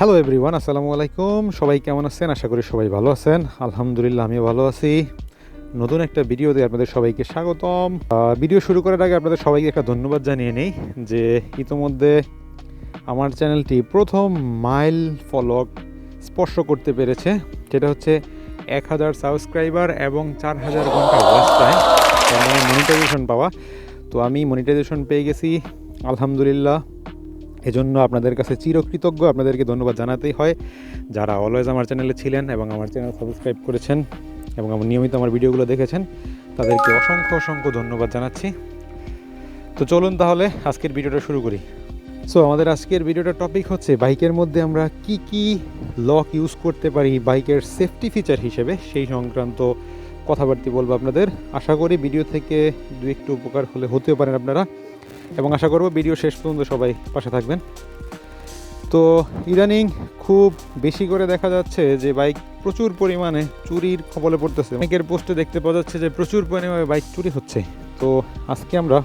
Hello everyone আসসালামু আলাইকুম। সবাই কেমন আছেন? আশা করি সবাই ভালো আছেন। আলহামদুলিল্লাহ, আমিও ভালো আছি। নতুন একটা ভিডিওতে আপনাদের সবাইকে স্বাগতম। ভিডিও শুরু করার আগে আপনাদের সবাইকে একটা ধন্যবাদ জানিয়ে নেই যে ইতোমধ্যে আমার চ্যানেলটি প্রথম মাইল ফলক স্পর্শ করতে পেরেছে। যেটা হচ্ছে এক হাজার সাবস্ক্রাইবার এবং চার হাজার ঘণ্টা ওয়াচ টাইম মানে মনিটাইজেশন পাওয়া। তো আমি মনিটাইজেশন পেয়ে গেছি। আলহামদুলিল্লাহ। এজন্য আপনাদের কাছে চিরকৃতজ্ঞ। আপনাদেরকে ধন্যবাদ জানাতেই হয়। যারা অলওয়েজ আমার চ্যানেলে ছিলেন এবং আমার চ্যানেল সাবস্ক্রাইব করেছেন এবং আমার নিয়মিত আমার ভিডিওগুলো দেখেছেন, তাদেরকে অসংখ্য অসংখ্য ধন্যবাদ জানাচ্ছি। তো চলুন তাহলে আজকের ভিডিওটা শুরু করি। সো আমাদের আজকের ভিডিওটার টপিক হচ্ছে বাইকের মধ্যে আমরা কি কি লক ইউজ করতে পারি বাইকের সেফটি ফিচার হিসেবে, সেই সংক্রান্ত কথাবার্তা বলব আপনাদের। আশা করি ভিডিও থেকে দু একটু উপকার হলে, হতেও পারেন আপনারা। এবং আশা করব ভিডিও শেষ পর্যন্ত সবাই পাশে থাকবেন। তো ইদানিং খুব বেশি করে দেখা যাচ্ছে যে বাইক প্রচুর পরিমাণে চুরির কবলে পড়তেছে। অনেকের পোস্টে দেখতে পাওয়া যাচ্ছে যে প্রচুর পরিমাণে বাইক চুরি হচ্ছে। তো আজকে আমরা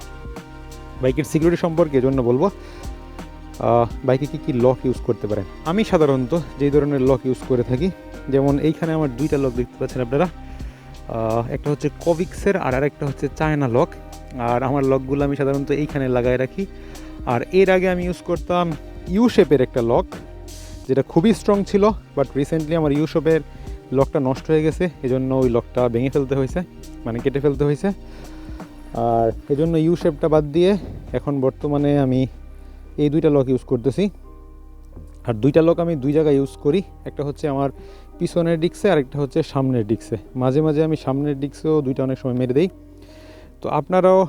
বাইকের সিকিউরিটি সম্পর্কে জন্য বলব বাইকে কী কী লক ইউজ করতে পারেন? আমি সাধারণত যেই ধরনের লক ইউজ করে থাকি, যেমন এইখানে আমার দুইটা লক দেখতে পাচ্ছেন আপনারা একটা হচ্ছে কোভিক্সের আর আরেকটা হচ্ছে চায়না লক আর আমার লকগুলো আমি সাধারণত এইখানে লাগাই রাখি। আর এর আগে আমি ইউজ করতাম ইউ শেপের একটা লক, যেটা খুবই স্ট্রং ছিল বাট রিসেন্টলি আমার ইউ শেপের লকটা নষ্ট হয়ে গেছে, এজন্য ওই লকটা ভেঙে ফেলতে হয়েছে মানে কেটে ফেলতে হয়েছে। আর এজন্য ইউ শেপটা বাদ দিয়ে এখন বর্তমানে আমি এই দুইটা লক ইউজ করতেছি। আর দুইটা লক আমি দুই জায়গায় ইউজ করি, একটা হচ্ছে আমার পিছনের ডিক্সে আর একটা হচ্ছে সামনের ডিক্সে মাঝে মাঝে আমি সামনের ডিক্সেও দুইটা অনেক সময় মেরে দিই। তো আপনারাও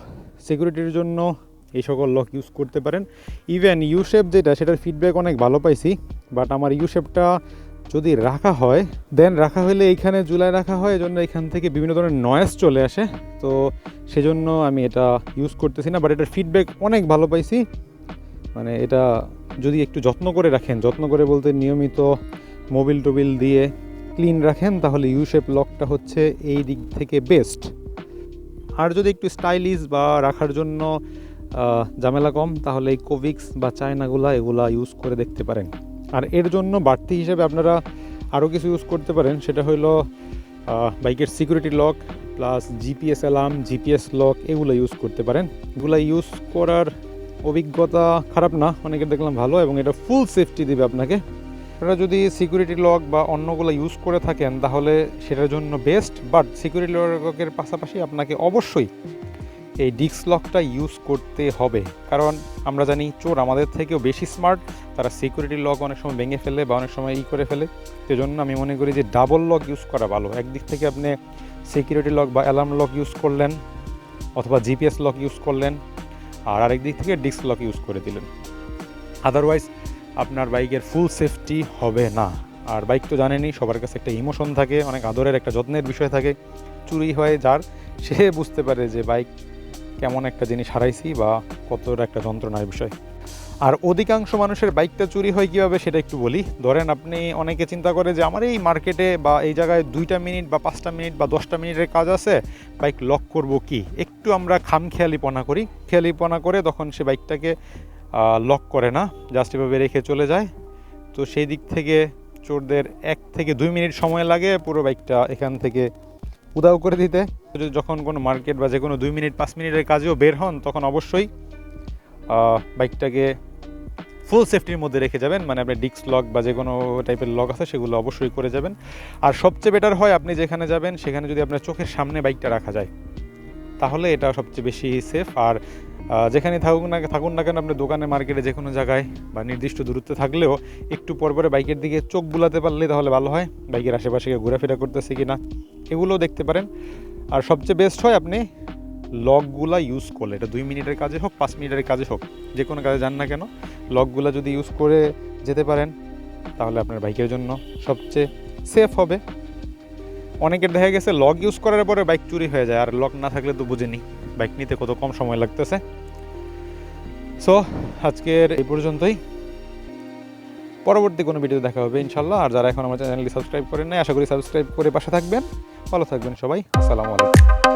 সিকিউরিটির জন্য এই সকল লক ইউজ করতে পারেন। ইভেন ইউশেপ যেটা, সেটার ফিডব্যাক অনেক ভালো পাইছি বাট আমার ইউশেপটা যদি রাখা হয় দেন রাখা হলে এইখানে জুলাই রাখা হয়, এজন্য এখান থেকে বিভিন্ন ধরনের নয়েজ চলে আসে। তো সেজন্য আমি এটা ইউজ করতেছি না বাট এটার ফিডব্যাক অনেক ভালো পাইছি। মানে এটা যদি একটু যত্ন করে রাখেন, যত্ন করে বলতে নিয়মিত মোবিল টোবিল দিয়ে ক্লিন রাখেন, তাহলে ইউশেপ লকটা হচ্ছে এই দিক থেকে বেস্ট আর যদি একটু স্টাইলিশ বা রাখার জন্য ঝামেলা কম, তাহলে এই কোভিক্স বা চায়নাগুলা এগুলা ইউজ করে দেখতে পারেন। আর এর জন্য বাড়তি হিসেবে আপনারা আরও কিছু ইউজ করতে পারেন। সেটা হলো বাইকের security lock plus GPS alarm GPS lock এগুলো ইউজ করতে পারেন। এগুলো ইউজ করার অভিজ্ঞতা খারাপ না, অনেকে দেখলাম ভালো এবং এটা ফুল সেফটি দেবে আপনাকে। আপনারা যদি সিকিউরিটি লক বা অন্যগুলো ইউজ করে থাকেন, তাহলে সেটার জন্য বেস্ট বাট সিকিউরিটি লকের পাশাপাশি আপনাকে অবশ্যই এই ডিস্ক লকটা ইউজ করতে হবে। কারণ আমরা জানি চোর আমাদের থেকেও বেশি স্মার্ট তারা সিকিউরিটি লক অনেক সময় ভেঙে ফেলে বা অনেক সময় ই করে ফেলে। সেজন্য আমি মনে করি যে ডাবল লক ইউজ করা ভালো। একদিক থেকে আপনি সিকিউরিটি লক বা অ্যালার্ম লক ইউজ করলেন, অথবা জিপিএস লক ইউজ করলেন, আর আরেক দিক থেকে ডিস্ক লক ইউজ করে দিলেন। আদারওয়াইজ আপনার বাইকের ফুল সেফটি হবে না। আর বাইক তো জানেনই, সবার কাছে একটা ইমোশন থাকে, অনেক আদরের একটা যত্নের বিষয় থাকে। চুরি হয় যার, সে বুঝতে পারে যে বাইক কেমন একটা জিনিস হারাইছি বা কতটা একটা যন্ত্রণার বিষয়। আর অধিকাংশ মানুষের বাইকটা চুরি হয় কীভাবে সেটা একটু বলি। ধরেন আপনি অনেকে চিন্তা করে যে, আমার এই মার্কেটে বা এই জায়গায় দুইটা মিনিট বা পাঁচটা মিনিট বা দশটা মিনিটের কাজ আছে, বাইক লক করব কি? একটু আমরা খামখেয়ালিপনা করি। খেয়ালিপনা করে তখন সে বাইকটাকে লক করে না জাস্ট এভাবে রেখে চলে যায়। তো সেই দিক থেকে চোরদের এক থেকে দুই মিনিট সময় লাগে পুরো বাইকটা এখান থেকে উদাও করে দিতে। যখন কোনো মার্কেট বা যে কোনো দুই মিনিট, পাঁচ মিনিটের কাজেও বের হন, তখন অবশ্যই বাইকটাকে ফুল সেফটির মধ্যে রেখে যাবেন। মানে আপনি ডিস্ক লক বা যে কোনো টাইপের লক আছে, সেগুলো অবশ্যই করে যাবেন। আর সবচেয়ে বেটার হয় আপনি যেখানে যাবেন, সেখানে যদি আপনার চোখের সামনে বাইকটা রাখা যায়, তাহলে এটা সবচেয়ে বেশি সেফ আর যেখানে থাকুক না থাকুন না কেন, আপনি দোকানে, মার্কেটে যে কোনো জায়গায় বা নির্দিষ্ট দূরত্বে থাকলেও একটু পর পরে বাইকের দিকে চোখ বুলাতে পারলে তাহলে ভালো হয়। বাইকের আশেপাশে ঘোরাফেরা করতেছে কি না এগুলোও দেখতে পারেন। আর সবচেয়ে বেস্ট হয় আপনি লকগুলা ইউজ করলে, এটা দুই মিনিটের কাজে হোক, পাঁচ মিনিটের কাজে হোক, যে কোনো কাজে যান না কেন লকগুলা যদি ইউজ করে যেতে পারেন, তাহলে আপনার বাইকের জন্য সবচেয়ে সেফ হবে। অনেকের দেখা গেছে লক ইউজ করার পরে বাইক চুরি হয়ে যায়, আর লক না থাকলে তো বুঝেনি, বাইক নিতে কত কম সময় লাগতেছে। সো আজকের এই পর্যন্তই। পরবর্তী কোনো ভিডিও দেখা হবে ইনশাল্লাহ আর যারা এখন আমার চ্যানেলটি সাবস্ক্রাইব করেন নাই, আশা করি সাবস্ক্রাইব করে পাশে থাকবেন। ভালো থাকবেন সবাই। আসসালামু আলাইকুম।